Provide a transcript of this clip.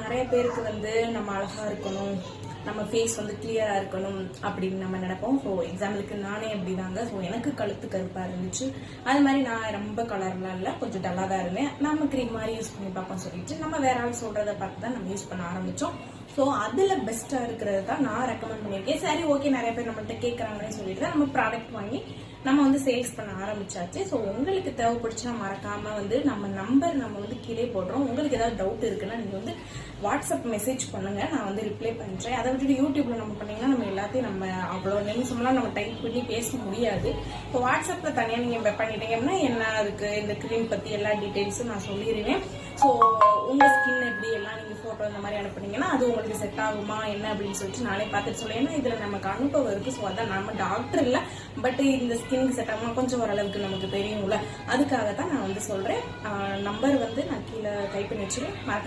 நிறைய பேருக்கு வந்து நம்ம அழகா இருக்கணும் நம்ம ஃபேஸ் வந்து கிளியரா இருக்கணும் அப்படின்னு நம்ம நினைப்போம். ஸோ எக்ஸாம்பிளுக்கு நானே அப்படிதாங்க. ஸோ எனக்கு கழுத்து கருப்பா இருந்துச்சு. அது மாதிரி நான் ரொம்ப கலர்லாம் இல்லை கொஞ்சம் டல்லாக தான் இருந்தேன். நம்ம க்ரீம் மாதிரி யூஸ் பண்ணி பார்ப்போம் சொல்லிட்டு நம்ம வேற ஆள் சொல்கிறத பார்த்து தான் நம்ம யூஸ் பண்ண ஆரம்பிச்சோம். ஸோ அதில் பெஸ்ட்டாக இருக்கிறது தான் நான் ரெக்கமெண்ட் பண்ணியிருக்கேன். சரி ஓகே நிறைய பேர் நம்மள்கிட்ட கேட்குறாங்கன்னு சொல்லிட்டு தான் நம்ம ப்ராடக்ட் வாங்கி நம்ம வந்து சேல்ஸ் பண்ண ஆரம்பிச்சாச்சு. ஸோ உங்களுக்கு தேவைப்படுச்சுன்னா மறக்காம வந்து நம்ம நம்பர் நம்ம வந்து கீழே போடுறோம். உங்களுக்கு ஏதாவது டவுட் இருக்குன்னா நீங்கள் வந்து வாட்ஸ்அப் மெசேஜ் பண்ணுங்க. நான் வந்து ரிப்ளை பண்ணுறேன் அதை விட்டுட்டு யூடியூப்ல நம்ம பண்ணீங்கன்னா நம்ம எல்லாத்தையும் நம்ம அவ்வளோ நிமிஷம்லாம் நம்ம டைப் பண்ணி பேச முடியாது. இப்போ வாட்ஸ்அப்பில் தனியாக நீங்கள் பண்ணிட்டீங்கன்னா என்ன இருக்கு? இந்த க்ரீம் பற்றி எல்லா டீட்டெயில்ஸும் நான் சொல்லிடுவேன் ஸோ உங்கள் ஸ்கின் எப்படி? எல்லாம் நீங்கள் ஃபோட்டோ இந்த மாதிரி அனுப்புனீங்கன்னா அது உங்களுக்கு செட் ஆகுமா என்ன அப்படின்னு சொல்லிட்டு நானே பார்த்துட்டு சொல்லுவேன். ஏன்னா இதுல நமக்கு அனுபவம் இருக்கு. ஸோ அதான் நம்ம டாக்டர் இல்ல. பட் இந்த ஸ்கின்க்கு செட் ஆகுமா கொஞ்சம் ஓரளவுக்கு நமக்கு தெரியும்ல. அதுக்காக தான் நான் வந்து சொல்றேன். நம்பர் வந்து நான் கீழே டைப் பண்ணி வச்சுருவேன் மறக்காம